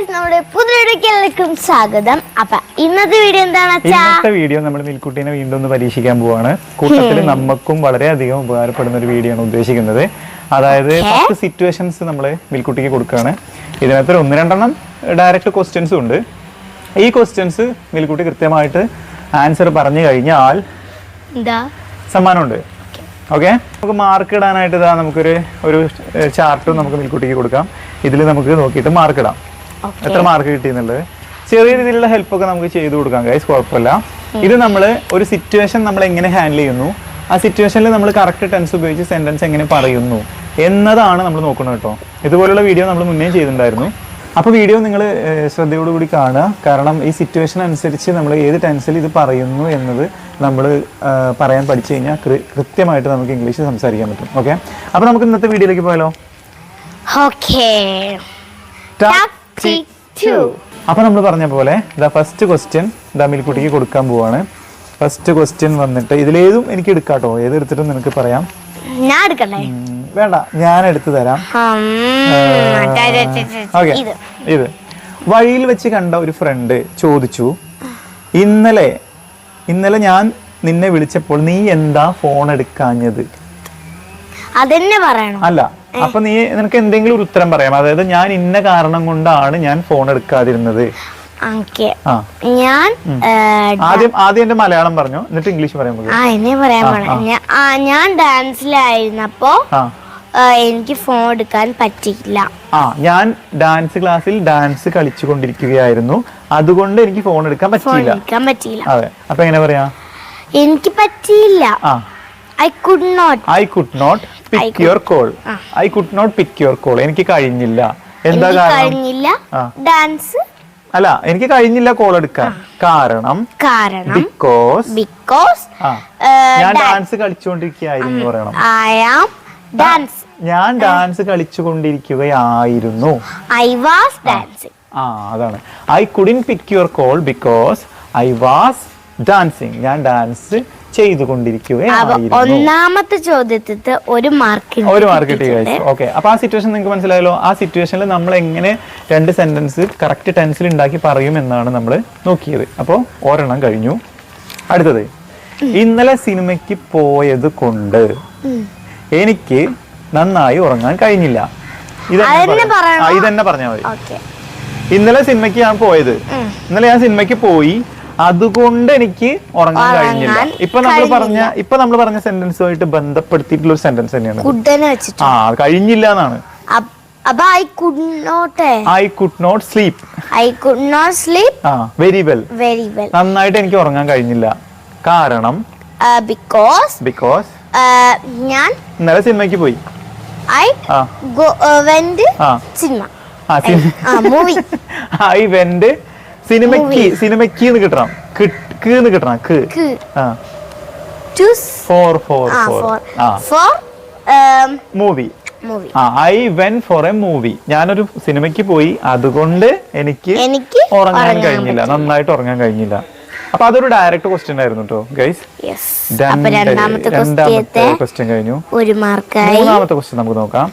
Guys നമ്മുടെ പുതിയൊരിക്കലേക്കും സ്വാഗതം. അപ്പൊ ഇന്നത്തെ വീഡിയോ എന്താണ് ഇന്നത്തെ വീഡിയോ നമ്മൾ മിൽക്കുട്ടീനെ വീണ്ടും ഒന്ന് പരീക്ഷിക്കാൻ പോവാണ്. കൂട്ടത്തിൽ നമുക്കും വളരെയധികം ഉപകാരപ്പെടുന്ന ഒരു വീഡിയോ ആണ് ഉദ്ദേശിക്കുന്നത്. അതായത് പത്ത് സിറ്റുവേഷൻസ് നമ്മൾ മിൽക്കുട്ടിക്ക് കൊടുക്കുകയാണ് ഇതിനകത്ത് ഒരു ഒന്ന് രണ്ടെണ്ണം ഡയറക്റ്റ് ക്വസ്റ്റ്യൻസും ഉണ്ട്. ഈ ക്വസ്റ്റ്യൻസ് മിൽക്കുട്ടി കൃത്യമായിട്ട് ആൻസർ പറഞ്ഞു കഴിഞ്ഞാൽ സമ്മാനമുണ്ട്. ഓക്കെ. നമുക്ക് മാർക്ക് ഇടാനായിട്ട് ഇതാ നമുക്കൊരു ഒരു ചാർട്ടും നമുക്ക് മിൽക്കുട്ടിക്ക് കൊടുക്കാം. ഇതിൽ നമുക്ക് നോക്കിയിട്ട് മാർക്ക് ഇടാം. എത്ര മാർക്ക് കിട്ടിയെന്നുള്ളത്? ചെറിയ രീതിയിലുള്ള ഹെൽപ്പ് ഒക്കെ നമുക്ക് ചെയ്തു കൊടുക്കാം ഗൈസ് കുഴപ്പമില്ല. ഇത് നമ്മൾ ഒരു സിറ്റുവേഷൻ നമ്മൾ എങ്ങനെ ഹാൻഡിൽ ചെയ്യുന്നു? ആ സിറ്റുവേഷനിൽ നമ്മൾ കറക്റ്റ് ടെൻസ് ഉപയോഗിച്ച് സെന്റൻസ് എങ്ങനെ പറയുന്നു? എന്നതാണ് നമ്മൾ നോക്കുന്നത് കേട്ടോ. ഇതുപോലുള്ള വീഡിയോ നമ്മൾ മുന്നേ ചെയ്തിട്ടുണ്ടായിരുന്നു. അപ്പോൾ വീഡിയോ നിങ്ങൾ ശ്രദ്ധയോടുകൂടി കാണുക. കാരണം ഈ സിറ്റുവേഷൻ അനുസരിച്ച് നമ്മൾ ഏത് ടെൻസിൽ ഇത് പറയുന്നു എന്നത് നമ്മൾ പറയാൻ പഠിച്ചു കഴിഞ്ഞാൽ കൃത്യമായിട്ട് നമുക്ക് ഇംഗ്ലീഷ് സംസാരിക്കാൻ പറ്റും. ഓക്കെ അപ്പോൾ നമുക്ക് ഇന്നത്തെ വീഡിയോയിലേക്ക് പോയാലോ? ഓക്കേ അപ്പൊ നമ്മൾ പറഞ്ഞ പോലെ ദ ഫസ്റ്റ് ക്വസ്റ്റ്യൻ ദ മിൽക്കുട്ടിക്ക് കൊടുക്കാൻ പോവാണ്. ഫസ്റ്റ് ക്വസ്റ്റ്യൻ വന്നിട്ട് ഇതിലേതും എനിക്ക് എടുക്കാട്ടോ. ഏതെടുത്തിട്ടും നിനക്ക് പറയാം. ഞാൻ എടുക്കണ്ടേ വേണ്ട ഞാൻ എടുത്തു തരാം. ഓക്കെ ഇത്. ഇത്. വഴിയിൽ വെച്ച് കണ്ട ഒരു ഫ്രണ്ട് ചോദിച്ചു ഇന്നലെ ഇന്നലെ ഞാൻ നിന്നെ വിളിച്ചപ്പോൾ നീ എന്താ ഫോൺ എടുക്കാഞ്ഞത്? അതെന്നെ പറയണം. അല്ല അപ്പൊ നീ നിനക്ക് എന്തെങ്കിലും ഒരു ഉത്തരം പറയാം. അതായത് ഞാൻ ഇന്ന കാരണം കൊണ്ടാണ് ഞാൻ ഫോൺ എടുക്കാതിരുന്നത്. ഞാൻ ആദ്യം ആദ്യം എന്റെ മലയാളം പറഞ്ഞു. എന്നിട്ട് ഇംഗ്ലീഷ് പറയാൻ ആ എന്നെ പറയാൻ പോണേ. ഞാൻ ഡാൻസിലായിരുന്നപ്പോ എനിക്ക് ഫോൺ എടുക്കാൻ പറ്റിയില്ല. ആ ഞാൻ ഡാൻസ് ക്ലാസ്സിൽ ഡാൻസ് കളിച്ചു കൊണ്ടിരിക്കുകയായിരുന്നു അതുകൊണ്ട് എനിക്ക് ഫോൺ എടുക്കാൻ പറ്റിയില്ല. എടുക്കാൻ പറ്റിയില്ല. അതെ. അപ്പൊ എങ്ങനെ പറയാ? എനിക്ക് പറ്റിയില്ല. I could not I could not pick your call I could not pick your call എനിക്ക് കഴിഞ്ഞില്ല. എന്താ കാരണം. ഡാൻസ് അല്ല എനിക്ക് കഴിഞ്ഞില്ല കോൾ എടുക്കാൻ. കാരണം? കാരണം? ബിക്കോസ് ബിക്കോസ് ഞാൻ ഡാൻസ് കളിച്ചുകൊണ്ടിരിക്കുകയായിരുന്നു പറയണം. ഐ ആം ഡാൻസ് ഞാൻ ഡാൻസ് കളിച്ചുകൊണ്ടിരിക്കുകയായിരുന്നു. ഐ വാസ് ഡാൻസിങ് ആ അതാണ്. I couldn't pick your call because I was dancing ഞാൻ ഡാൻസ് അപ്പൊ ഒന്നാമത്തെ ചോദ്യത്തിൽ ഒരു മാർക്ക് ഒരു മാർക്ക് കിട്ടി ഓക്കെ അപ്പൊ ആ സിറ്റുവേഷൻ നിങ്ങൾക്ക് മനസ്സിലായല്ലോ? ആ സിറ്റുവേഷനിൽ നമ്മൾ എങ്ങനെ രണ്ട് സെന്റൻസ് കറക്റ്റ് ടെൻസിൽ ഉണ്ടാക്കി പറയും എന്നാണ് നമ്മൾ നോക്കിയത്. അപ്പോൾ ഒരെണ്ണം കഴിഞ്ഞു. അടുത്തത്. ഇന്നലെ സിനിമയ്ക്ക് പോയത് കൊണ്ട് എനിക്ക് നന്നായി ഉറങ്ങാൻ കഴിഞ്ഞില്ല. ഇതന്നെ പറഞ്ഞാൽ മതി. ഇന്നലെ സിനിമയ്ക്ക് ഞാൻ പോയത്. ഇന്നലെ ഞാൻ സിനിമയ്ക്ക് പോയി. അതുകൊണ്ട് എനിക്ക് ഉറങ്ങാൻ കഴിഞ്ഞില്ല. ഇപ്പൊ നമ്മൾ പറഞ്ഞ ഇപ്പൊ നമ്മൾ പറഞ്ഞ സെന്റൻസുമായിട്ട് ബന്ധപ്പെടുത്തിയിട്ടുള്ള ഒരു സെന്റൻസ് തന്നെയാണ് ആ കഴിഞ്ഞില്ല എന്നാണ്. അപ്പൊ I could not I could not sleep I could not sleep ah very well very well നന്നായിട്ട് എനിക്ക് ഉറങ്ങാൻ കഴിഞ്ഞില്ല. കാരണം? ബിക്കോസ് ബിക്കോസ് ഞാൻ ഇന്നലെ സിനിമയ്ക്ക് പോയി. I went cinema movie I went സിനിമയ്ക്ക് സിനിമയ്ക്ക് എന്ന് കിട്ടണം. കിക്ക് എന്ന് കിട്ടണം. ക്. For for ah for for ah. For movie I went for a movie ഞാനൊരു സിനിമയ്ക്ക് പോയി. അതുകൊണ്ട് എനിക്ക് എനിക്ക് ഉറങ്ങാൻ കഴിഞ്ഞില്ല. നന്നായിട്ട് ഉറങ്ങാൻ കഴിഞ്ഞില്ല. അപ്പൊ അതൊരു ഡയറക്റ്റ് ക്വസ്റ്റ്യൻ ആയിരുന്നു കേട്ടോ ഗൈസ് രണ്ടാമത്തെ ക്വസ്റ്റ്യൻ കഴിഞ്ഞു. ഒരു മാർക്കായി മൂന്നാമത്തെ ക്വസ്റ്റ്യൻ നമുക്ക് നോക്കാം.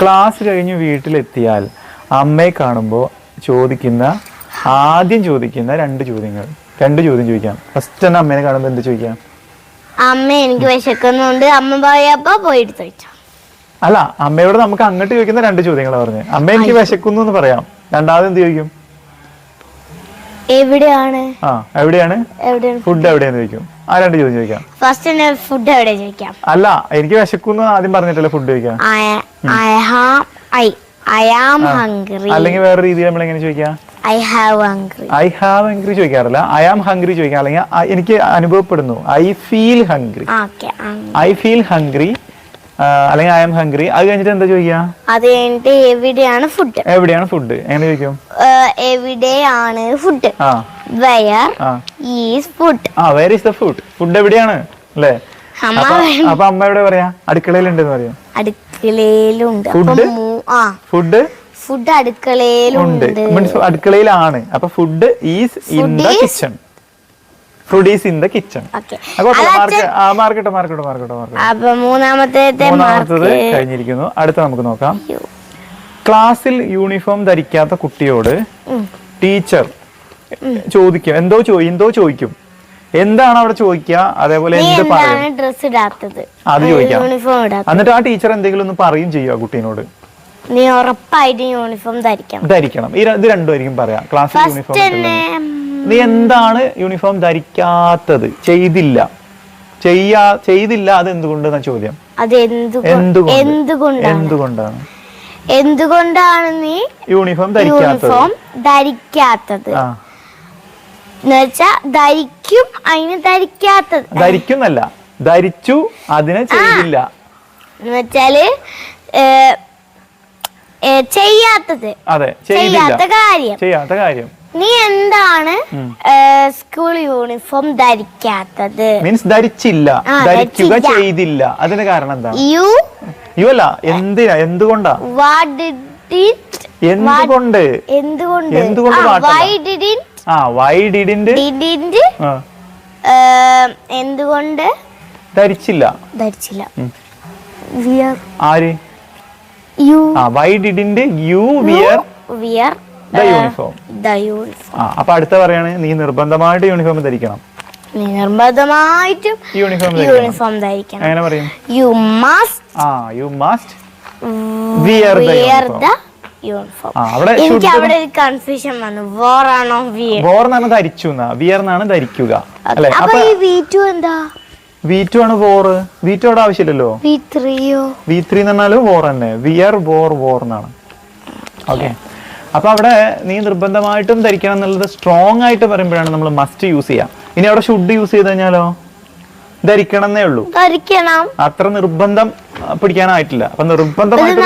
ക്ലാസ് കഴിഞ്ഞ് വീട്ടിലെത്തിയാൽ അമ്മയെ കാണുമ്പോൾ ചോദിക്കുന്ന ആദ്യം ചോദിക്കുന്ന രണ്ട് ചോദ്യങ്ങൾ. രണ്ട് ചോദ്യം ചോദിക്കാം. ഫസ്റ്റ് തന്നെ അമ്മേനെ കാണുമ്പോൾ എന്ത് ചോദിക്കാം? അമ്മ എനിക്ക് വിശക്കുന്നുണ്ട്. അമ്മ പോയപ്പോ പോയിട്ട് ചോദിച്ചു. അല്ല അമ്മയോട് നമുക്ക് അങ്ങോട്ട് ചോദിക്കുന്ന രണ്ട് ചോദ്യങ്ങളാണ് പറഞ്ഞു. അമ്മ എനിക്ക് വിശക്കുന്നു എന്ന് പറയാം. രണ്ടാമത് എന്ത് ചോദിക്കും? എവിടെയാണ്? ആ എവിടെയാണ്? ഫുഡ് എവിടെയാന്ന് ചോദിക്കും. ആ രണ്ട് ചോദ്യം ചോദിക്കാം. ഫസ്റ്റ് ഫുഡ് എവിടെ ചോദിക്കാം? അല്ല എനിക്ക് വിശക്കുന്നു ആദ്യം പറഞ്ഞിട്ടല്ലേ ഫുഡ് ചോദിക്കാം അല്ലെങ്കിൽ വേറെ രീതിയിൽ നമ്മൾ എങ്ങനെ ചോദിക്കാം I have hungry I have hungry ചോദിക്കാറില്ല. I am hungry ചോദിക്കാം അല്ലെങ്കിൽ എനിക്ക് അനുഭവപ്പെടുന്നു. I feel hungry I feel hungry അല്ലെങ്കിൽ ഐ ആം ഹംഗ്രി അത് കഴിഞ്ഞിട്ട് എന്താ ചോദിക്കുക? അത് കഴിഞ്ഞിട്ട് എവിടെയാണ് ഫുഡ് എവിടെയാണ് ഫുഡ് എങ്ങനെ ചോദിക്കും? എവിടെയാണ് food where is food ah the food food എവിടെയാണ്? അല്ലേ? അപ്പൊ അമ്മ എവിടെ പറയാ? അടുക്കളയിലുണ്ട് പറയാം? അടുക്കളയിലുണ്ട്. ഫുഡ് ആ. ഫുഡ് ഫുഡ് അടുക്കളയിലുണ്ട് മീൻസ് അടുക്കളയിലാണ്. അപ്പൊ food is in the kitchen food is in the kitchen okay mark ആ മാർക്കട്ടോ മാർക്കട്ടോ മാർക്കട്ടോ മാർക്കട്ടോ. അപ്പൊ മൂന്നാമത്തെ മൂന്നാമത്തത് കഴിഞ്ഞിരിക്കുന്നു. അടുത്ത നമുക്ക് നോക്കാം. ക്ലാസ്സിൽ യൂണിഫോം ധരിക്കാത്ത കുട്ടിയോട് ടീച്ചർ ചോദിക്കും. എന്തോ എന്തോ ചോദിക്കും. എന്താണ് അവിടെ ചോദിക്കുക? അതേപോലെ എന്ത് പറയും? അത് ചോദിക്കാം. എന്നിട്ട് ആ ടീച്ചർ എന്തെങ്കിലും ഒന്ന് പറയും ചെയ്യുക കുട്ടീനോട്. നീ ഉറപ്പായിട്ട് യൂണിഫോം ധരിക്കണം. ധരിക്കണം. ഈ ഇത് രണ്ടുമായിരിക്കും പറയാം. ക്ലാസ് യൂണിഫോം നീ എന്താണ് യൂണിഫോം ധരിക്കാത്തത്? ചെയ്തില്ല. ചെയ്യാ ചെയ്തില്ല അത് എന്തുകൊണ്ടെന്ന ചോദ്യം? അത് എന്തുകൊ- എന്തുകൊണ്ട്? എന്തുകൊണ്ടാണ്? എന്തുകൊണ്ടാണ്? നീ യൂണിഫോം ധരിക്കാത്തത്? യൂണിഫോം ധരിക്കാത്തത്? എന്നുവെച്ചാ ധരിക്കും അതിന് ധരിക്കാത്തത്. ധരിക്കുന്നല്ല. ധരിച്ചു അതിനെ ചെയ്തില്ല. എന്ന് വെച്ചാൽ ഏ, ഏ, ചെയ്യാത്തത്. അതെ ചെയ്യാത്ത കാര്യം. ചെയ്യാത്ത കാര്യം. നീ എന്താണ് സ്കൂൾ യൂണിഫോം ധരിക്കാത്തത്? മീൻസ് ധരിച്ചില്ല. ധരിക്കുക ചെയ്തില്ല. അതിന് കാരണം എന്താ? യു യു അല്ല എന്തിനാ? എന്തുകൊണ്ടാ? എന്തുകൊണ്ട്? എന്തുകൊണ്ട്? എന്തുകൊണ്ട് ആ വൈ ഡിഡിന്റ് ഡിഡിന്റ് എന്തുകൊണ്ട്? ധരിച്ചില്ല. ധരിച്ചില്ല. ആര്? You. Ah why didn't you wear wear the uniform the uniform ആ അപ്പൊ അടുത്ത പറയാണ് നീ നിർബന്ധമായിട്ട് യൂണിഫോം ധരിക്കണം. നിർബന്ധമായിട്ടും യൂണിഫോം ധരിക്കണം. യൂണിഫോം ധരിക്കണം. അങ്ങനെ പറയും? You must ah you must Wear the wear uniform. The uniform ആ അവിടെ എനിക്ക് ശുദ്ധ- അവിടെ ഒരു കൺഫ്യൂഷൻ വന്നു. വോറാണോ വിയർ വോർ എന്നാണ് ധരിച്ചു വിയർ എന്നാണ് ധരിക്കുക. അല്ലേ? അപ്പൊ അപ്പൊ ഈ വി എന്താ? വി ടു ആണ് വോർ വി ടു അവിടെ ആവശ്യമില്ലല്ലോ? വി ത്രീ എന്ന് പറഞ്ഞാലും വോർ തന്നെ. വിയർ വോർ വോർ എന്നാണ്. ഓക്കെ അപ്പൊ അവിടെ നീ നിർബന്ധമായിട്ടും ധരിക്കണം എന്നുള്ളത് സ്ട്രോങ് ആയിട്ട് പറയുമ്പോഴാണ് നമ്മൾ മസ്റ്റ് യൂസ് ചെയ്യാം. ഇനി അവിടെ ഷുഡ് യൂസ് ചെയ്ത് കഴിഞ്ഞാലോ? ധരിക്കണം എന്നേ ഉള്ളൂ. ധരിക്കണം. അത്ര നിർബന്ധം പിടിക്കാനായിട്ടില്ല. അപ്പൊ നിർബന്ധമായിട്ട്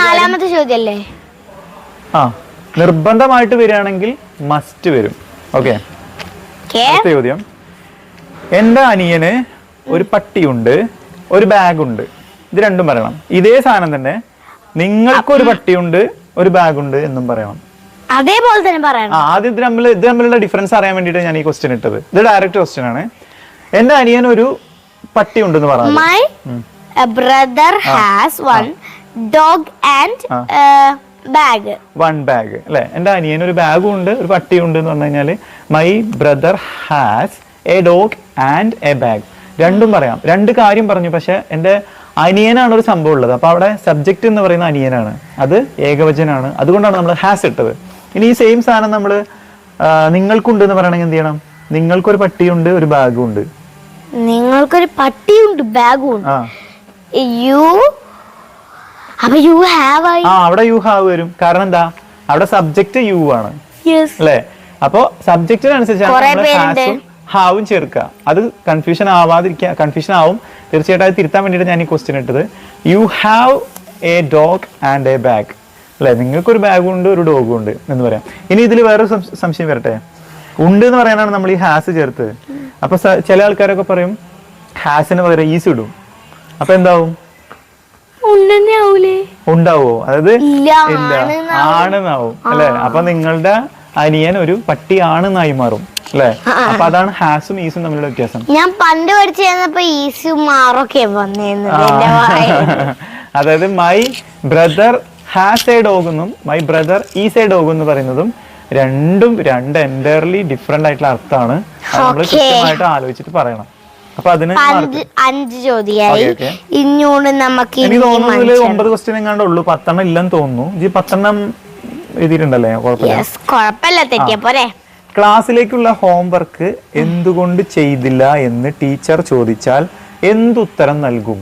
ആ നിർബന്ധമായിട്ട് വരികയാണെങ്കിൽ മസ്റ്റ് വരും. ഓക്കെ ചോദ്യം. എന്റെ അനിയന് ഒരു പട്ടിയുണ്ട് ഒരു ബാഗുണ്ട്. ഇത് രണ്ടും പറയണം. ഇതേ സാധനം തന്നെ നിങ്ങൾക്കൊരു പട്ടിയുണ്ട് ഒരു ബാഗുണ്ട് എന്നും പറയണം. അതേപോലെ തന്നെ പറയണം. ആദ്യം ഇത് തമ്മിൽ ഇത് തമ്മിലുള്ള ഡിഫറൻസ് അറിയാൻ വേണ്ടിയിട്ട് ഞാൻ ഈ ക്വസ്റ്റ്യൻ ഇട്ടത്. ഇത് ഡയറക്റ്റ് ക്വസ്റ്റ്യൻ ആണ്. എന്റെ അനിയൻ ഒരു പട്ടി ഉണ്ടെന്ന് പറഞ്ഞു. My brother has one dog and bag one bag അല്ലെ? എന്റെ അനിയൻ ഒരു ബാഗും ഉണ്ട് ഒരു പട്ടിയും ഉണ്ട് എന്ന് പറഞ്ഞു കഴിഞ്ഞാൽ my brother has a dog and a bag രണ്ടും പറയാം. രണ്ട് കാര്യം പറഞ്ഞു പക്ഷെ എന്റെ അനിയനാണ് ഒരു സംഭവം ഉള്ളത്. അപ്പോൾ അവിടെ സബ്ജക്റ്റ് എന്ന് പറയുന്ന അനിയനാണ്. അത് ഏകവചനാണ്. അതുകൊണ്ടാണ് നമ്മൾ ഹാസ് ഇട്ടത്. ഇനി ഈ സെയിം സാധനം നമ്മൾ നിങ്ങൾക്കുണ്ട് എന്ന് പറയണമെങ്കിൽ എന്ത് ചെയ്യണം? നിങ്ങൾക്കൊരു പട്ടിയുണ്ട് ഒരു ബാഗും ഉണ്ട്. നിങ്ങൾക്കൊരു പട്ടിയുണ്ട് ബാഗും ഉണ്ട്. യു അപ്പൊ യു ഹാവ് ആ അവിടെ യു ഹാവ് വരും. കാരണം എന്താ? അവിടെ സബ്ജക്റ്റ് യു ആണ്. അല്ലേ? അപ്പോ സബ്ജക്റ്റിനനുസരിച്ചാണ് ഹാവും ചേർക്കുക. അത് കൺഫ്യൂഷൻ ആവാതിരിക്കുക കൺഫ്യൂഷൻ ആവും. തീർച്ചയായിട്ടും അത് തിരുത്താൻ വേണ്ടിയിട്ട് ഞാൻ ഈ ക്വസ്റ്റ്യൻ ഇട്ടത്. You have a dog and a bag അല്ലെ? നിങ്ങൾക്കൊരു ബാഗും ഉണ്ട് ഒരു ഡോഗും ഉണ്ട് എന്ന് പറയാം. ഇനി ഇതിൽ വേറൊരു സംശയം വരട്ടെ. ഉണ്ട് എന്ന് പറയാനാണ് നമ്മൾ ഈ ഹാസ് ചേർത്ത് അപ്പൊ ചില ആൾക്കാരൊക്കെ പറയും ഹാസിന് പകരം ഈസ് ഇടും. അപ്പൊ എന്താവും? ഉണ്ടാവോ? അതായത് ഇല്ല. ആണെന്നാവും. അല്ലെ? അപ്പൊ നിങ്ങളുടെ അനിയൻ ഒരു പട്ടിയാണെന്നായി മാറും അല്ലെ? അപ്പൊ അതാണ് ഹാസും ഈസും തമ്മിലുള്ള വ്യത്യാസം. ഞാൻ പണ്ട് പഠിച്ചപ്പോ ഈസും മാറൊക്കെ അതായത് my brother has a dog എന്നും my brother is a dog എന്ന് പറയുന്നതും രണ്ടും രണ്ട് എന്റയർലി ഡിഫറെന്റ് ആയിട്ടുള്ള അർത്ഥമാണ്. നമ്മൾ കൃത്യമായിട്ട് ആലോചിച്ചിട്ട് പറയണം. അപ്പൊ അതിന് അഞ്ച് ചോദ്യമായി. ഇഞ്ഞൂടെ നമുക്ക് എനിക്ക് തോന്നുന്നു ഒമ്പത് ക്വസ്റ്റ്യൻ എങ്ങാണ്ടുള്ളൂ പത്തെണ്ണം ഇല്ലെന്ന് തോന്നുന്നു. ഈ പത്തെണ്ണം എഴുതിയിട്ടുണ്ടല്ലേ? കുഴപ്പമില്ല. Yes, കൊഴപ്പല്ല തെറ്റിയ പോരെ. ക്ലാസ്സിലേക്കുള്ള ഹോംവർക്ക് എന്തുകൊണ്ട് ചെയ്തില്ല എന്ന് ടീച്ചർ ചോദിച്ചാൽ എന്തുത്തരം നൽകും?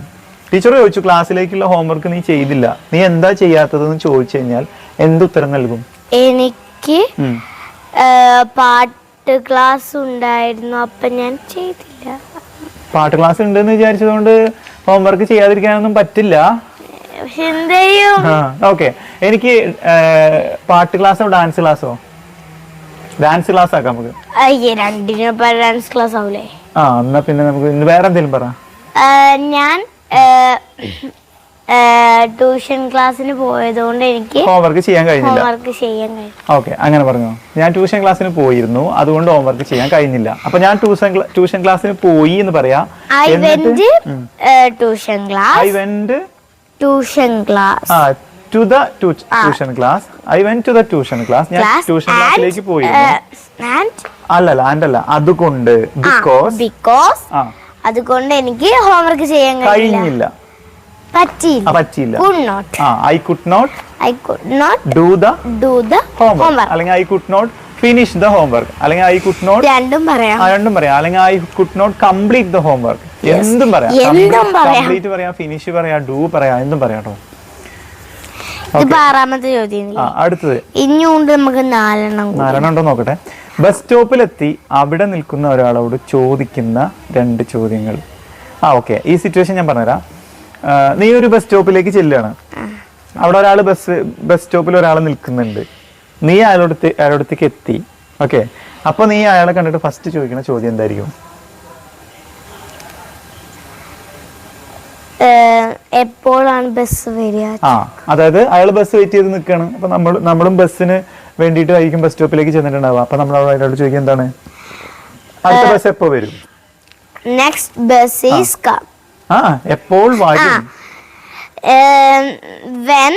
ടീച്ചർ ചോദിച്ചു ക്ലാസ്സിലേക്കുള്ള ഹോംവർക്ക് നീ ചെയ്തില്ല. നീ എന്താ ചെയ്യാത്തതെന്ന് ചോദിച്ചു കഴിഞ്ഞാൽ എന്തുത്തരം നൽകും? എനിക്ക് പാട്ട് ക്ലാസ് ഉണ്ടായിരുന്നു അപ്പൊ ഞാൻ ചെയ്തില്ല. പാട്ട് ക്ലാസ് ഉണ്ടെന്ന് വിചാരിച്ചതുകൊണ്ട് ഹോംവർക്ക് ചെയ്യാതിരിക്കാനൊന്നും പറ്റില്ല. ഓക്കെ. എനിക്ക് പാട്ട് ക്ലാസ്സോ ഡാൻസ് ക്ലാസ്സോ? ഡാൻസ് ക്ലാസ് ആക്കാം നമുക്ക് ഡാൻസ് ക്ലാസ് ആവൂലേ ആ എന്നാ പിന്നെ നമുക്ക് ഇന്ന് വേറെ എന്തെങ്കിലും പറ. ഞാൻ ട്യൂഷൻ ക്ലാസ്സിന് പോയതുകൊണ്ട് എനിക്ക് ഹോംവർക്ക് ചെയ്യാൻ കഴിഞ്ഞില്ല. ഹോംവർക്ക് ചെയ്യാൻ കഴിഞ്ഞില്ല ഓക്കെ അങ്ങനെ പറഞ്ഞു. ഞാൻ ട്യൂഷൻ ക്ലാസ്സിന് പോയിരുന്നു. അതുകൊണ്ട് ഹോംവർക്ക് ചെയ്യാൻ കഴിഞ്ഞില്ല. അപ്പൊ ഞാൻ ട്യൂഷൻ ട്യൂഷൻ ക്ലാസ്സിന് പോയി എന്ന് പറയാം. I went tuition class. I went tuition class ah to the tuition class I went to the tuition class ഞാൻ ട്യൂഷൻ ക്ലാസ്സിലേക്ക് പോയി അല്ലല്ല ആൻഡ് അല്ല അതുകൊണ്ട് ബിക്കോസ് ബിക്കോസ് ആ അതുകൊണ്ട് എനിക്ക് ഹോംവർക്ക് ചെയ്യാൻ കഴിഞ്ഞില്ല. പറ്റില്ല പറ്റിയില്ല. പറ്റിയില്ല could not ah I could not I could not do the do the homework അല്ലെങ്കിൽ I could not finish the homework അല്ലെങ്കിൽ ഐ കുഡ് നോട്ട് രണ്ടും പറയാം. രണ്ടും പറയാം. അല്ലെങ്കിൽ I could not complete the homework. എന്തും പറയാം. കംപ്ലീറ്റ് പറയാം. ഫിനിഷ് പറയാം. ഡു പറയാം. എന്തും പറയാം കേട്ടോ ഇത് ആറാമത്തെ ചോദ്യം ആ അടുത്തത്. ഇനിയുണ്ട് നമുക്ക് നാലെണ്ണം നാലെണ്ണം ഉണ്ടോ നോക്കട്ടെ. ബസ് സ്റ്റോപ്പിലെത്തി അവിടെ നിൽക്കുന്ന ഒരാളോട് ചോദിക്കുന്ന രണ്ട് ചോദ്യങ്ങൾ. ആ ഓക്കെ ഈ സിറ്റുവേഷൻ ഞാൻ പറഞ്ഞുതരാം. നീ ഒരു ബസ് സ്റ്റോപ്പിലേക്ക് ചെല്ലുകയാണ്. അവിടെ ഒരാൾ ബസ് ബസ് സ്റ്റോപ്പിൽ ഒരാൾ നിൽക്കുന്നുണ്ട്. നീ അയാളോട് അയാളോടത്തേക്ക് എത്തി. ഓക്കെ അപ്പൊ നീ അയാളെ കണ്ടിട്ട് ഫസ്റ്റ് ചോദിക്കുന്ന ചോദ്യം എന്തായിരിക്കും? എപ്പോഴാണ് ബസ് വരിക? ആ അതായത് അയാൾ ബസ് വെയിറ്റ് ചെയ്ത് നിൽക്കുകയാണ്. അപ്പൊ നമ്മൾ നമ്മളും ബസ്സിന് വേണ്ടിയിട്ടായിരിക്കും ബസ് സ്റ്റോപ്പിലേക്ക് ചെന്നിട്ടുണ്ടാവുക. അപ്പൊ നമ്മൾ അയാളോട് ചോദിക്കുക എന്താണ്? അടുത്ത ബസ് എപ്പോ വരും? നെക്സ്റ്റ് ബസ് ഈസ് കം ആ എപ്പോൾ വരും? When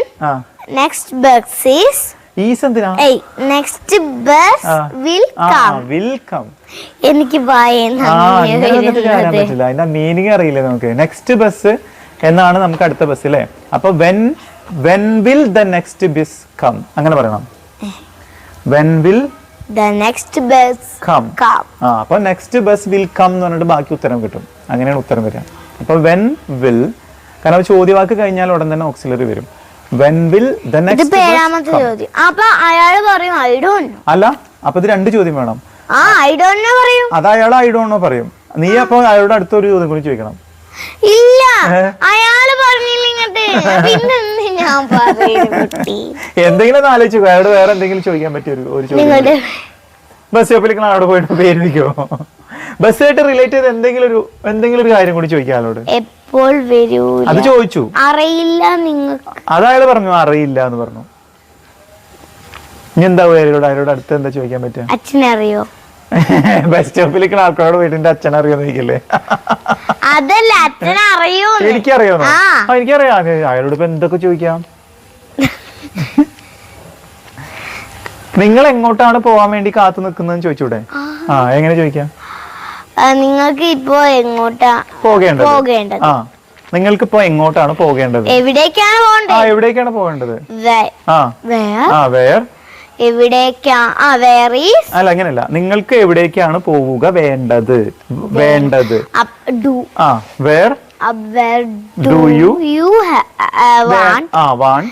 next bus is is എന്തിനാ? ഏയ് next bus will ah. Will come എനിക്ക് അതിന്റെ മീനിങ് അറിയില്ല നമുക്ക്. നെക്സ്റ്റ് ബസ് എന്നാണ് നമുക്ക് അടുത്ത ബസ് അല്ലേ അപ്പൊ when when will the next bus come അങ്ങനെ പറയണം. When will the next bus come come ആ അപ്പൊ നെക്സ്റ്റ് ബസ് വിൽ കം എന്ന് പറഞ്ഞിട്ട് ബാക്കി ഉത്തരം കിട്ടും. അങ്ങനെയാണ് ഉത്തരം വരിക. അപ്പൊ വെൻ വിൽ കാരണം ചോദ്യവാക്ക് കഴിഞ്ഞാൽ ഉടൻ തന്നെ ഓക്സിലറി വരും. വെൻ വിൽ ദ നെക്സ്റ്റ് അല്ല അപ്പൊ ഇത് രണ്ട് ചോദ്യം വേണം. അത് അയാൾ ഐ ഡോണോ പറയും. നീ അപ്പൊ അയാളുടെ അടുത്തൊരു ചോദ്യം കൂടി ചോദിക്കണം. ഇല്ല. അയാൾ പറഞ്ഞില്ല ഇങ്ങട്ട്? പിന്നെ എന്ത് ഞാൻ എന്തെങ്കിലും ആലോചിച്ചു അയാളോട് വേറെ എന്തെങ്കിലും ചോദിക്കാൻ പറ്റിയ ഒരു ചോദ്യം ബസ് സ്റ്റോപ്പിലേക്ക് അവിടെ പോയിട്ട് പേര് വയ്ക്കോ ബസ്സായിട്ട് റിലേറ്റ് ചെയ്ത് എന്തെങ്കിലും ഒരു എന്തെങ്കിലും ഒരു കാര്യം കൂടി ചോദിക്കാം അയാളോട്. എപ്പോൾ വരൂ? അത് ചോദിച്ചു. അറിയില്ല നിങ്ങൾക്ക്. അത് അയാൾ പറഞ്ഞു അറിയില്ല എന്ന് പറഞ്ഞു. ഇനി എന്താ അയാളോട് അയാളോട് അടുത്ത് എന്താ ചോദിക്കാൻ പറ്റുക? അച്ഛനറിയോ? ബസ് സ്റ്റോപ്പിലേക്ക് ആൾക്കാരോട് വീടിന്റെ അച്ഛൻ അറിയാന്ന് ചോദിക്കല്ലേ അതല്ല അച്ഛൻ അറിയോ എനിക്കറിയാമോ എനിക്കറിയാം. അയാളോട് ഇപ്പൊ എന്തൊക്കെ ചോദിക്കാം? നിങ്ങൾ എങ്ങോട്ടാണ് പോവാൻ വേണ്ടി കാത്തു നിൽക്കുന്നതെന്ന് ചോദിച്ചൂടെ? ആ. എങ്ങനെ ചോദിക്കാം? നിങ്ങൾക്ക് ഇപ്പോ എങ്ങോട്ടാ പോകേണ്ടത്. പോകേണ്ടത്? ആ നിങ്ങൾക്ക് ഇപ്പൊ എങ്ങോട്ടാണ് പോകേണ്ടത്? എവിടേക്കാണ് പോകേണ്ടത്? ആ എവിടേക്കാണ് പോകേണ്ടത്? വേർ ആ. വേർ ആ വേർ എവിടേക്കാ? ആ വേർ ഈസ് അല്ല അങ്ങനല്ല നിങ്ങൾക്ക് എവിടേക്കാണ് പോവുക വേണ്ടത്? വേണ്ടത്. Do. Ah where do? You want ah want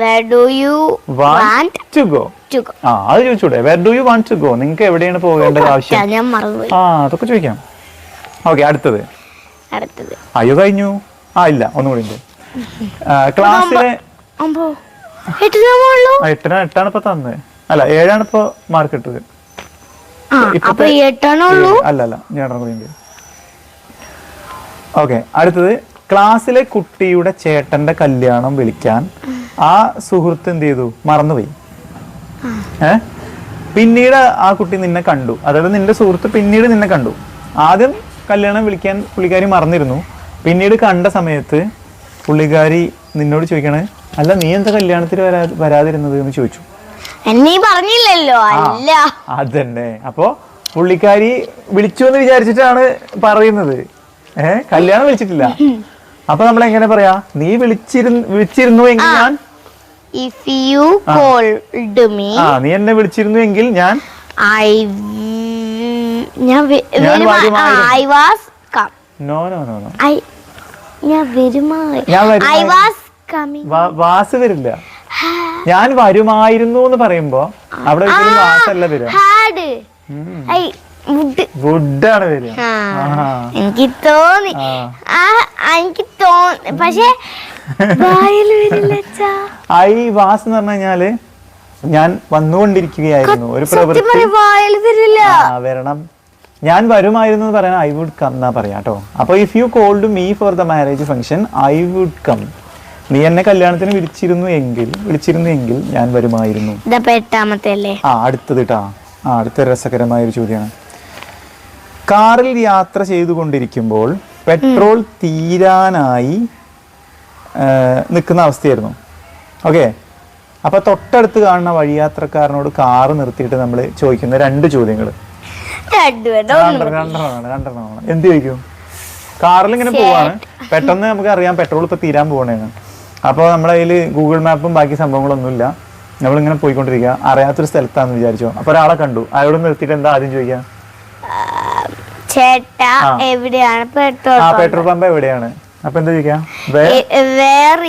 where do you want to go ആ അത് ചോദിച്ചൂടെ. Where do you want to go നിങ്ങൾക്ക് എവിടെയാണ് പോകേണ്ടത് ആവശ്യം? ഞാൻ മറന്നുപോയി ആ അതൊക്കെ ചോദിക്കാം. ഓക്കെ അടുത്തത്. അടുത്തത്. അയ്യോ കഴിഞ്ഞു. ആ ഇല്ല ഒന്നുകൂടി ഉണ്ട്. ക്ലാസ്സിലെ എട്ടിനാ മോളു ആ, എട്ടിന് എട്ടാണ് ഇപ്പൊ തന്നത് അല്ല ഏഴാണ് ഇപ്പൊ മാർക്ക് ഇട്ടത്. അല്ല അല്ല ഞാൻ കൂടി ഓക്കെ അടുത്തത്. ക്ലാസ്സിലെ കുട്ടിയുടെ ചേട്ടന്റെ കല്യാണം വിളിക്കാൻ ആ സുഹൃത്ത് എന്ത് ചെയ്തു? മറന്നുപോയി. ഏ? പിന്നീട് ആ കുട്ടി നിന്നെ കണ്ടു. അതായത് നിന്റെ സുഹൃത്ത് പിന്നീട് നിന്നെ കണ്ടു. ആദ്യം കല്യാണം വിളിക്കാൻ പുള്ളിക്കാരി മറന്നിരുന്നു. പിന്നീട് കണ്ട സമയത്ത് പുള്ളിക്കാരി നിന്നോട് ചോദിക്കണേ അല്ല നീ എന്താ കല്യാണത്തിന് വരാ വരാതിരുന്നത് എന്ന് ചോദിച്ചു. എന്നീ പറഞ്ഞില്ലല്ലോ. അല്ല. അതന്നെ. അപ്പോ പുള്ളിക്കാരി വിളിച്ചു എന്ന് വിചാരിച്ചിട്ടാണ് പറയുന്നത്. ഏഹ് കല്യാണം വിളിച്ചിട്ടില്ല. അപ്പൊ നമ്മൾ എങ്ങനെ പറയാ? നീ വിളിച്ചിരുന്നു വിളിച്ചിരുന്നു എങ്കിൽ ഞാൻ ഇഫ് യു കോൾഡ് മീ ആ നീ എന്നെ വിളിച്ചിരുന്നു എങ്കിൽ ഞാൻ ഐ ഞാൻ വെ- ഞാൻ വരുമാ- ആ, I was come. No no no no I ഞാൻ വരുമായി ഐ വാസ് വാസ് വരില്ല. ഞാൻ വരുമായിരുന്നു എന്ന് പറയുമ്പോ അവിടെ ഒരിക്കലും വാസല്ല വരിക. വുഡാണ് വരിക. എനിക്ക് തോന്നി. എനിക്ക് തോന്നി. പക്ഷെ. ഐ വാസ് എന്ന് പറഞ്ഞു കഴിഞ്ഞാൽ ഞാൻ വന്നുകൊണ്ടിരിക്കുകയായിരുന്നു. ഒരു പ്രവൃത്തി. പറയും വരണം. ഞാൻ വരുമായിരുന്നു എന്ന് പറയാൻ ഐ വുഡ് കം എന്നാ പറയാട്ടോ അപ്പൊ if you called me for the marriage function I would come നീ എന്നെ കല്യാണത്തിന് വിളിച്ചിരുന്നു എങ്കിൽ വിളിച്ചിരുന്നു എങ്കിൽ ഞാൻ വരുമായിരുന്നു. ഇതപ്പൊ എട്ടാമത്തെ അല്ലേ? ആ അടുത്തത് കേട്ടാ ആ അടുത്ത രസകരമായ ഒരു ചോദ്യമാണ് കാറിൽ യാത്ര ചെയ്തുകൊണ്ടിരിക്കുമ്പോൾ പെട്രോൾ തീരാനായി നിൽക്കുന്ന അവസ്ഥയായിരുന്നു. ഓക്കെ? അപ്പൊ തൊട്ടടുത്ത് കാണുന്ന വഴിയാത്രക്കാരനോട് കാറ് നിർത്തിയിട്ട് നമ്മൾ ചോദിക്കുന്ന രണ്ട് ചോദ്യങ്ങൾ. എന്ത് ചോദിക്കും? കാറിൽ ഇങ്ങനെ പോവാണ്. പെട്ടെന്ന് നമുക്ക് അറിയാം പെട്രോൾ ഇപ്പൊ തീരാൻ പോകണേന്ന് അപ്പോൾ നമ്മുടെ കയ്യിൽ ഗൂഗിൾ മാപ്പും ബാക്കി സംഭവങ്ങളൊന്നുമില്ല. നമ്മളിങ്ങനെ പോയിക്കൊണ്ടിരിക്കുക. അറിയാത്തൊരു സ്ഥലത്താണെന്ന് വിചാരിച്ചു. അപ്പോൾ ഒരാളെ കണ്ടു. അയാളോട് നിർത്തിയിട്ട് എന്താ ആദ്യം ചോദിക്കാം ചേട്ടാ എവിടെയാണ് പെട്രോൾ ആ പെട്രോൾ പമ്പ് എവിടെയാണ്? അപ്പൊ എന്താ ചോദിക്കാം where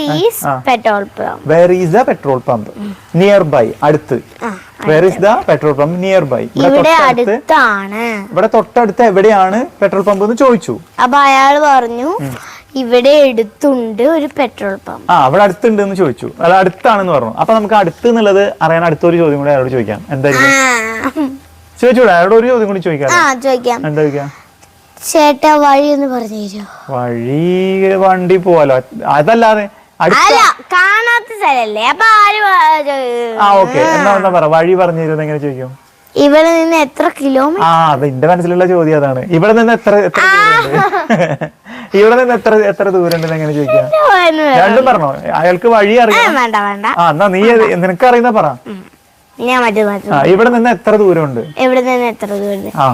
is the petrol pump. Nearby അടുത്ത്. Where is the petrol pump nearby ഇവിടെ തൊട്ടടുത്ത് എവിടെയാണ് പെട്രോൾ പമ്പ് എന്ന് ചോദിച്ചു. അപ്പൊ അയാൾ പറഞ്ഞു ഇവിടെ എടുത്തുണ്ട് ഒരു പെട്രോൾ പമ്പ്. ആ അവിടെ അടുത്തുണ്ട് എന്ന് ചോദിച്ചു. അല്ല അടുത്താണെന്ന് പറഞ്ഞു. അപ്പൊ നമുക്ക് അടുത്ത് എന്നുള്ളത് അറിയാൻ അടുത്തൊരു ചോദ്യം കൂടെ അയാളോട് ചോദിക്കാം? എന്തായിരിക്കും? ചോദിച്ചൂടെ? അയാളോട് ഒരു ചോദ്യം കൂടി ചോദിക്കാം ആ ചോദിക്കാം. എന്താ ചോദിക്കാം? ചേട്ടാ വഴി എന്ന് പറഞ്ഞു തരുമോ? വഴി വണ്ടി പോവാലോ? അതല്ലാതെ അല്ല കാണാത്ത സ്ഥലല്ലേ? അപ്പൊ ആര് ആ ഓക്കെ. എന്നാ എന്താ പറ. വഴി പറഞ്ഞു തരുമെന്ന് എങ്ങനെ ചോദിക്കും? ഇവിടെ നിന്ന് എത്ര കിലോമീറ്റർ ആ അത് എന്റെ മനസ്സിലുള്ള ചോദ്യം അതാണ്. ഇവിടെ നിന്ന് എത്ര എത്ര ദൂരമുണ്ട് ഇവിടെ നിന്ന് എത്ര എത്ര ദൂരം ഉണ്ടെന്ന് എങ്ങനെ ചോദിക്കാം? രണ്ടും പറഞ്ഞോ? അയാൾക്ക് വഴി അറിയാം വേണ്ട വേണ്ട. ആ എന്നാ നീ നിനക്ക് അറിയുന്ന പറ. ഞാൻ ആ ഇവിടെ നിന്ന് എത്ര ദൂരമുണ്ട്? ഇവിടെ നിന്ന് എത്ര ദൂരം ആ.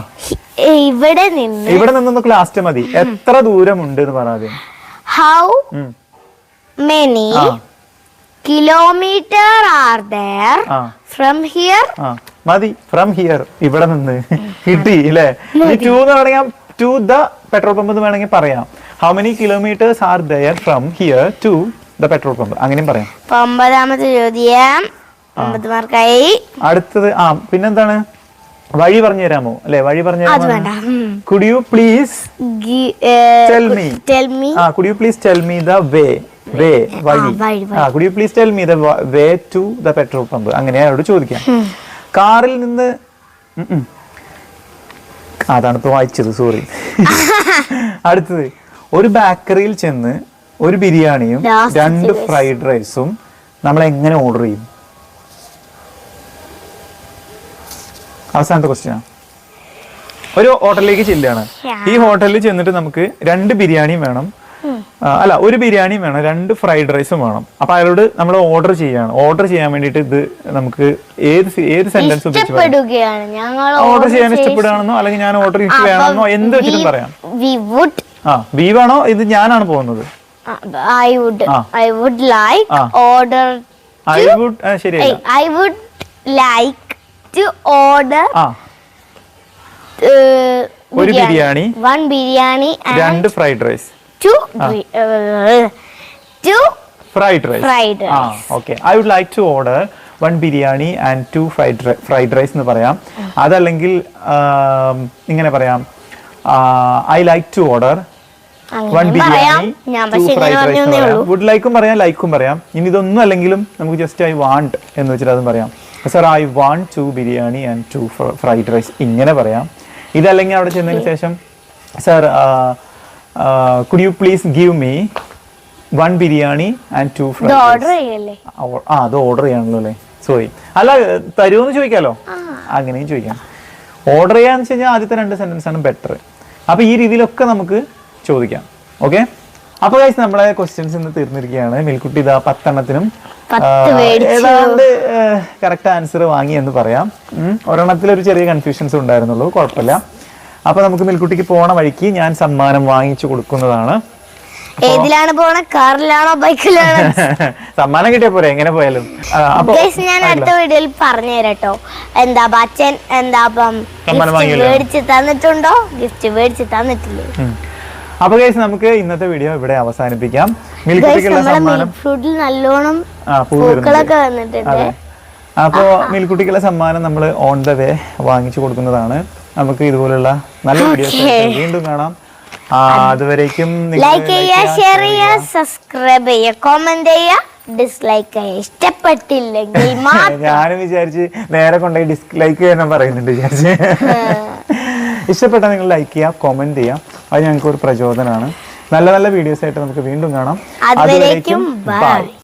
ഇവിടെ നിന്ന് ഇവിടെ നിന്നൊന്ന് ലാസ്റ്റ് മതി. എത്ര ദൂരമുണ്ട് എന്ന് പറയാതെ how many kilometre are there from here മതി. ഫ്രം ഹിയർ ഇവിടെ നിന്ന്. കിട്ടി അല്ലേ ടു എന്ന് ടു ദ പെട്രോൾ പമ്പ് എന്ന് വേണമെങ്കിൽ പറയാം. How many kilometres are there from here to the petrol pump അങ്ങനെയും പറയാം. ഒമ്പതാമത്തെ ചോദ്യം. ഒമ്പത് മാർക്കായി. അടുത്തത് ആ പിന്നെന്താണ്? വഴി പറഞ്ഞു തരാമോ? അല്ലെ വഴി പറഞ്ഞു could you please Tell me. Tell me ah could you please tell me the way way വഴി. ആ could you please tell me the way to the petrol pump അങ്ങനെ അയാളോട് ചോദിക്കാം. കാറിൽ നിന്ന്. അതാണ് ഇപ്പൊ വായിച്ചത് സോറി അടുത്തത്. ഒരു ബേക്കറിയിൽ ചെന്ന് ഒരു ബിരിയാണിയും രണ്ട് ഫ്രൈഡ് റൈസും നമ്മൾ എങ്ങനെ ഓർഡർ ചെയ്യും? അവസാനത്തെ ക്വസ്റ്റ്യൻ ഒരു ഹോട്ടലിലേക്ക് ചെല്ലുകയാണ്. ഈ ഹോട്ടലിൽ ചെന്നിട്ട് നമുക്ക് രണ്ട് ബിരിയാണിയും വേണം. അല്ല ഒരു ബിരിയാണിയും വേണം രണ്ട് ഫ്രൈഡ് റൈസും വേണം. അപ്പൊ അയാളോട് നമ്മൾ ഓർഡർ ചെയ്യാണ് ഓർഡർ ചെയ്യാൻ വേണ്ടിയിട്ട് ഇത് നമുക്ക് ഏത് ഏത് സെന്റൻസ് ഉപയോഗിച്ച് ഓർഡർ ചെയ്യാൻ ഇഷ്ടപ്പെടുകയാണെന്നോ അല്ലെങ്കിൽ ഞാൻ ഓർഡർ വേണമെന്നോ എന്ത് വെച്ചിട്ടും പറയാം. ആ വീവാണോ ഇത് ഞാനാണ് പോകുന്നത്. I would I would like order I would ശരിയല്ല. I would like to order ഒരു ബിരിയാണി, വൺ ബിരിയാണി രണ്ട് fried rice two two fried rice fried ah okay I would like to order one biryani and two fried fried rice എന്ന് പറയാം. അതല്ലെങ്കിൽ ഇങ്ങനെ പറയാം. I like to order one biryani would ലൈക്കും പറയാം. ലൈക്കും പറയാം ഇനി ഇതൊന്നും അല്ലെങ്കിലും നമുക്ക് ജസ്റ്റ് ഐ വാണ്ട് എന്ന് വെച്ചിട്ട് അതും പറയാം. Sir I want two biryani and two fried rice ഇങ്ങനെ പറയാം. ഇതല്ലെങ്കിൽ അവിടെ ചെന്നതിന് ശേഷം sir could you please give me one biryani and two fried ah അത് ഓർഡർ ചെയ്യാണല്ലോ അല്ലേ? സോറി അല്ല തരുമെന്ന് ചോദിക്കാലോ? അങ്ങനെയും ചോദിക്കാം. ഓർഡർ ചെയ്യാന്ന് വെച്ച് കഴിഞ്ഞാൽ ആദ്യത്തെ രണ്ട് സെന്റൻസ് ആണ് ബെറ്റർ അപ്പൊ ഈ രീതിയിലൊക്കെ നമുക്ക് ചോദിക്കാം. ഓക്കെ അപ്പൊ ഗൈസ് നമ്മളെ ക്വസ്റ്റ്യൻസ് ഇന്ന് തീർന്നിരിക്കുകയാണ്. മിൽക്കുട്ടി ഇതാ പത്തെണ്ണത്തിനും ഏതാണ്ട് കറക്റ്റ് ആൻസർ വാങ്ങി എന്ന് പറയാം. ഒരെണ്ണത്തിൽ ഒരു ചെറിയ കൺഫ്യൂഷൻസ് ഉണ്ടായിരുന്നുള്ളൂ കുഴപ്പമില്ല. അപ്പൊ നമുക്ക് മിൽക്കുട്ടിക്ക് പോണ വഴിക്ക് ഞാൻ സമ്മാനം വാങ്ങിച്ചു കൊടുക്കുന്നതാണ്. ഏതിലാണ് പോണ? കാറിലാണോ? ബൈക്കിലാണോ? സമ്മാനം കിട്ടിയ പോരെ എങ്ങനെ പോയാലും. ഞാൻ അടുത്ത വീഡിയോയിൽ പറഞ്ഞു തരട്ടോ എന്താ അച്ഛൻ എന്താ അപ്പം മേടിച്ച് തന്നിട്ടുണ്ടോ? ഗിഫ്റ്റ് മേടിച്ച് തന്നിട്ടില്ലേ. അപ്പൊ കേസ് നമുക്ക് ഇന്നത്തെ വീഡിയോ ഇവിടെ അവസാനിപ്പിക്കാം. മിൽക്കുട്ടിക്കുള്ള സമ്മാനം. ഫ്രൂട്ടിൽ നല്ലോണം പൂക്കളൊക്കെ വന്നിട്ടുണ്ട്. അപ്പോൾ അപ്പോ മിൽക്കുട്ടിക്കുള്ള സമ്മാനം നമ്മൾ ഓൺ ദ വേ വാങ്ങിച്ചു കൊടുക്കുന്നതാണ്. നമുക്ക് ഇതുപോലുള്ള നല്ല വീഡിയോസ് വീണ്ടും കാണാം. അതുവരേക്കും ലൈക്ക് ചെയ്യുക ഷെയർ ചെയ്യുക സബ്സ്ക്രൈബ് ചെയ്യുക കോമെന്റ് ചെയ്യുക ഡിസ്ലൈക്ക് ഇഷ്ടപ്പെട്ടില്ലെങ്കിൽ ഞാനും വിചാരിച്ച് നേരെ കൊണ്ടുപോയി ഡിസ്ലൈക്ക് ചെയ്യാൻ പറയുന്നുണ്ട് വിചാരിച്ച്. ഇഷ്ടപ്പെട്ട നിങ്ങൾ ലൈക്ക് ചെയ്യുക കോമെന്റ് ചെയ്യുക. അത് ഞങ്ങൾക്ക് ഒരു പ്രചോദനമാണ്. നല്ല നല്ല വീഡിയോസ് ആയിട്ട് നമുക്ക് വീണ്ടും കാണാം. അതുവരേക്കും ബൈ